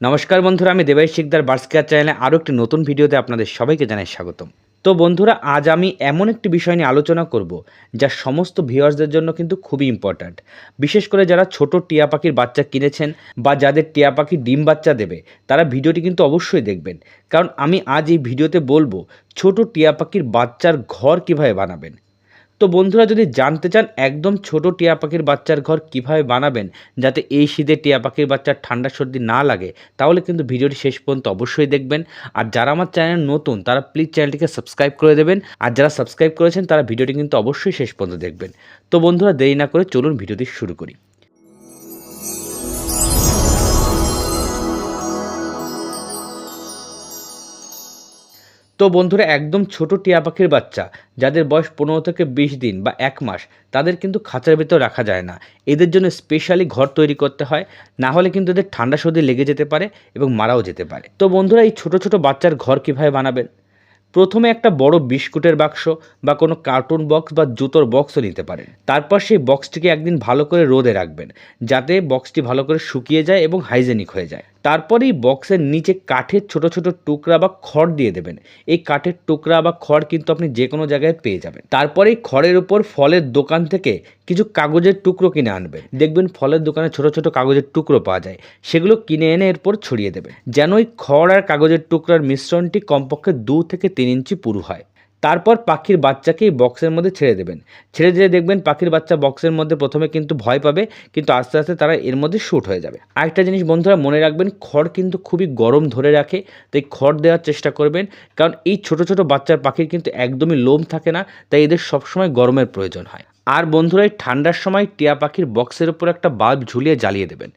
নমস্কার বন্ধুরা, আমি দেবাই শিকদার বার্সকেয়ার চ্যানেলে আরও একটি নতুন ভিডিওতে আপনাদের সবাইকে জানাই স্বাগতম। তো বন্ধুরা, আজ আমি এমন একটি বিষয় নিয়ে আলোচনা করব, যা সমস্ত ভিউয়ার্সদের জন্য কিন্তু খুবই ইম্পর্ট্যান্ট। বিশেষ করে যারা ছোট টিয়া পাখির বাচ্চা কিনেছেন বা যাদের টিয়া পাখি ডিম বাচ্চা দেবে, তারা ভিডিওটি কিন্তু অবশ্যই দেখবেন। কারণ আমি আজ এই ভিডিওতে বলব, ছোট টিয়া পাখির বাচ্চার ঘর কীভাবে বানাবেন তো বন্ধুরা যদি জানতে চান একদম ছোট টিয়া পাখির বাচ্চার ঘর কীভাবে বানাবেন যাতে এই শীতে টিয়া পাখির বাচ্চার ঠান্ডা সর্দি না লাগে, তাহলে কিন্তু ভিডিওটি শেষ পর্যন্ত অবশ্যই দেখবেন। আর যারা আমার চ্যানেল নতুন, তারা প্লিজ চ্যানেলটিকে সাবস্ক্রাইব করে দেবেন। আর যারা সাবস্ক্রাইব করেছেন, তারা ভিডিওটি কিন্তু অবশ্যই শেষ পর্যন্ত দেখবেন। তো বন্ধুরা দেরি না করে চলুন ভিডিওটি শুরু করি। তো বন্ধুরা, একদম ছোট টিয়া পাখির বাচ্চা, যাদের বয়স পনেরো থেকে বিশ দিন বা এক মাস, তাদের কিন্তু খাঁচার ভেতর রাখা যায় না। এদের জন্য স্পেশালি ঘর তৈরি করতে হয়, না হলে কিন্তু এদের ঠান্ডা সর্দি লেগে যেতে পারে এবং মারাও যেতে পারে। তো বন্ধুরা, এই ছোট ছোট বাচ্চার ঘর কীভাবে বানাবেন? প্রথমে একটা বড় বিস্কুটের বাক্স বা কোনো কার্টুন বক্স বা জুতোর বক্সও নিতে পারেন। তারপর সেই বক্সটিকে একদিন ভালো করে রোদে রাখবেন, যাতে বক্সটি ভালো করে শুকিয়ে যায় এবং হাইজেনিক হয়ে যায়। তারপরেই বক্সের নিচে কাঠের ছোট ছোট টুকরা বা খড় দিয়ে দেবেন। এই কাঠের টুকরা বা খড় কিন্তু আপনি যে কোনো জায়গায় পেয়ে যাবেন। তারপরেই খড়ের উপর ফলের দোকান থেকে কিছু কাগজের টুকরো কিনে আনবেন। দেখবেন ফলের দোকানে ছোট ছোট কাগজের টুকরো পাওয়া যায়। সেগুলো কিনে এনে এরপর ছড়িয়ে দেবেন। যেন ওই খড় আর কাগজের টুকরার মিশ্রণটি কমপক্ষে দু থেকে তিন ইঞ্চি পুরু হয়। তারপর পাখির বাচ্চাকে বক্সের মধ্যে ছেড়ে দেবেন। ছেড়ে দিলে দেখবেন পাখির বাচ্চা বক্সের মধ্যে প্রথমে কিন্তু ভয় পাবে, কিন্তু আস্তে আস্তে তারা এর মধ্যে শ্যুট হয়ে যাবে। আরেকটা জিনিস বন্ধুরা মনে রাখবেন, খড় কিন্তু খুবই গরম ধরে রাখে, তাই খড় দেওয়ার চেষ্টা করবেন, কারণ এই ছোট ছোট বাচ্চার পাখির কিন্তু একদমই লোম থাকে না, তাই এদের সবসময় গরমের প্রয়োজন হয়। আর বন্ধুরা এই ঠান্ডার সময় টিয়া পাখির বক্সের উপর একটা বাল্ব ঝুলিয়ে জ্বালিয়ে দেবেন।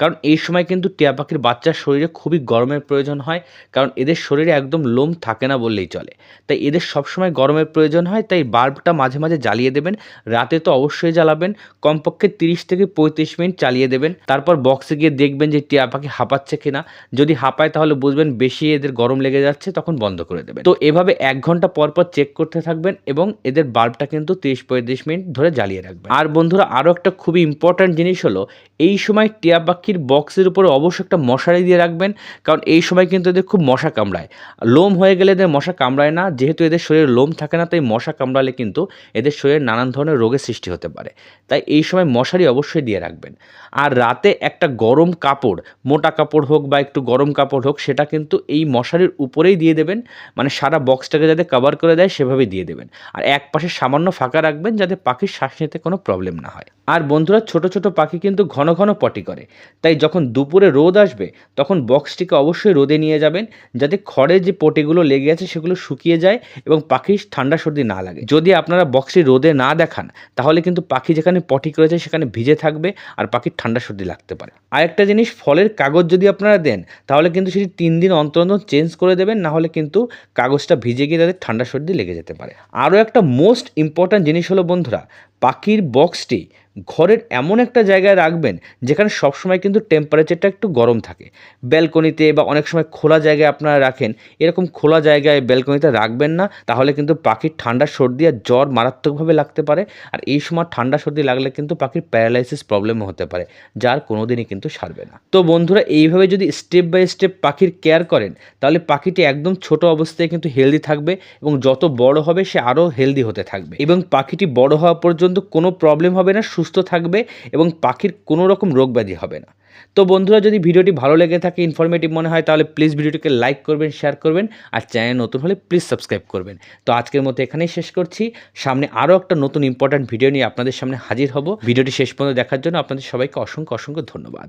কারণ এই সময় কিন্তু টিয়া পাখির বাচ্চার শরীরে খুবই গরমের প্রয়োজন হয়, কারণ এদের শরীরে একদম লোম থাকে না বললেই চলে। তাই এদের সবসময় গরমের প্রয়োজন হয়, তাই বাল্বটা মাঝে মাঝে জ্বালিয়ে দেবেন, রাতে তো অবশ্যই জ্বালাবেন, কমপক্ষে তিরিশ থেকে পঁয়ত্রিশ মিনিট চালিয়ে দেবেন, তারপর বক্সে গিয়ে দেখবেন যে টিয়া পাখি হাঁপাচ্ছে কিনা, যদি হাঁপায় তাহলে বুঝবেন বেশি এদের গরম লেগে যাচ্ছে, তখন বন্ধ করে দেবেন। তো এভাবে এক ঘণ্টা পর পর চেক করতে থাকবেন এবং এদের বাল্বটা কিন্তু তিরিশ পঁয়ত্রিশ মিনিট ধরে জ্বালিয়ে রাখবেন। আর বন্ধুরা, আরও একটা খুবই ইম্পর্ট্যান্ট জিনিস হলো, এই সময় টিয়া পাখির বক্সের উপরে অবশ্যই একটা মশারি দিয়ে রাখবেন, কারণ এই সময় কিন্তু এদের খুব মশা কামড়ায়। লোম হয়ে গেলে এদের মশা কামড়ায় না, যেহেতু এদের শরীরে লোম থাকে না, তাই মশা কামড়ালে কিন্তু এদের শরীরে নানান ধরনের রোগের সৃষ্টি হতে পারে। তাই এই সময় মশারি অবশ্যই দিয়ে রাখবেন। আর রাতে একটা গরম কাপড়, মোটা কাপড় হোক বা একটু গরম কাপড় হোক, সেটা কিন্তু এই মশারির উপরেই দিয়ে দেবেন। মানে সারা বক্সটাকে যাতে কভার করে দেয়, সেভাবেই দিয়ে দেবেন। আর এক পাশে সামান্য ফাঁকা রাখবেন, যাতে পাখির শ্বাস নিতে কোনো প্রবলেম না হয়। আর বন্ধুরা ছোট ছোট পাখি কিন্তু ঘন ঘন পটি করে। তাই যখন দুপুরে রোদ আসবে, তখন বক্সটিকে অবশ্যই রোদে নিয়ে যাবেন, যাতে খড়ের যে পটিগুলো লেগে আছে সেগুলো শুকিয়ে যায় এবং পাখির ঠান্ডা সর্দি না লাগে। যদি আপনারা বক্সটি রোদে না দেখান, তাহলে কিন্তু পাখি যেখানে পটি করেছে সেখানে ভিজে থাকবে আর পাখির ঠান্ডা সর্দি লাগতে পারে। আরেকটা জিনিস, ফলের কাগজ যদি আপনারা দেন, তাহলে কিন্তু সেটি তিন দিন অন্তর অন্তর চেঞ্জ করে দেবেন, না হলে কিন্তু কাগজটা ভিজে গিয়ে তাদের ঠান্ডা সর্দি লেগে যেতে পারে। আরও একটা মোস্ট ইম্পর্ট্যান্ট জিনিস হলো বন্ধুরা পাখির বক্সটি ঘরের এমন একটা জায়গায় রাখবেন যেখানে সবসময় কিন্তু টেম্পারেচারটা একটু গরম থাকে। ব্যালকনিতে বা অনেক সময় খোলা জায়গায় আপনারা রাখেন, এরকম খোলা জায়গায় ব্যালকনিতে রাখবেন না, তাহলে কিন্তু পাখির ঠান্ডা সর্দি আর জ্বর মারাত্মকভাবে লাগতে পারে আর এই সময় ঠান্ডা সর্দি লাগলে কিন্তু পাখির প্যারালাইসিস প্রবলেম হতে পারে, যার কোনো দিনই কিন্তু সারবে না। তো বন্ধুরা, এইভাবে যদি স্টেপ বাই স্টেপ পাখির কেয়ার করেন, তাহলে পাখিটি একদম ছোট অবস্থায় কিন্তু হেলদি থাকবে এবং যত বড় হবে সে আরও হেলদি হতে থাকবে। এবং পাখিটি বড় হওয়া পর্যন্ত কোনো প্রবলেম হবে না, সুস্থ থাকবে এবং পাখির কোনো রকম রোগ ব্যাধি হবে না। তো বন্ধুরা, যদি ভিডিওটি ভালো লেগে থাকে ইনফরমেটিভ মনে হয়, তাহলে প্লিজ ভিডিওটিকে লাইক করবেন শেয়ার করবেন আর চ্যানেল নতুন হলে প্লিজ সাবস্ক্রাইব করবেন। তো আজকের মতো এখানেই শেষ করছি। সামনে আরও একটা নতুন ইম্পর্ট্যান্ট ভিডিও নিয়ে আপনাদের সামনে হাজির হব। ভিডিওটি শেষ পর্যন্ত দেখার জন্য আপনাদের সবাইকে অসংখ্য অসংখ্য ধন্যবাদ।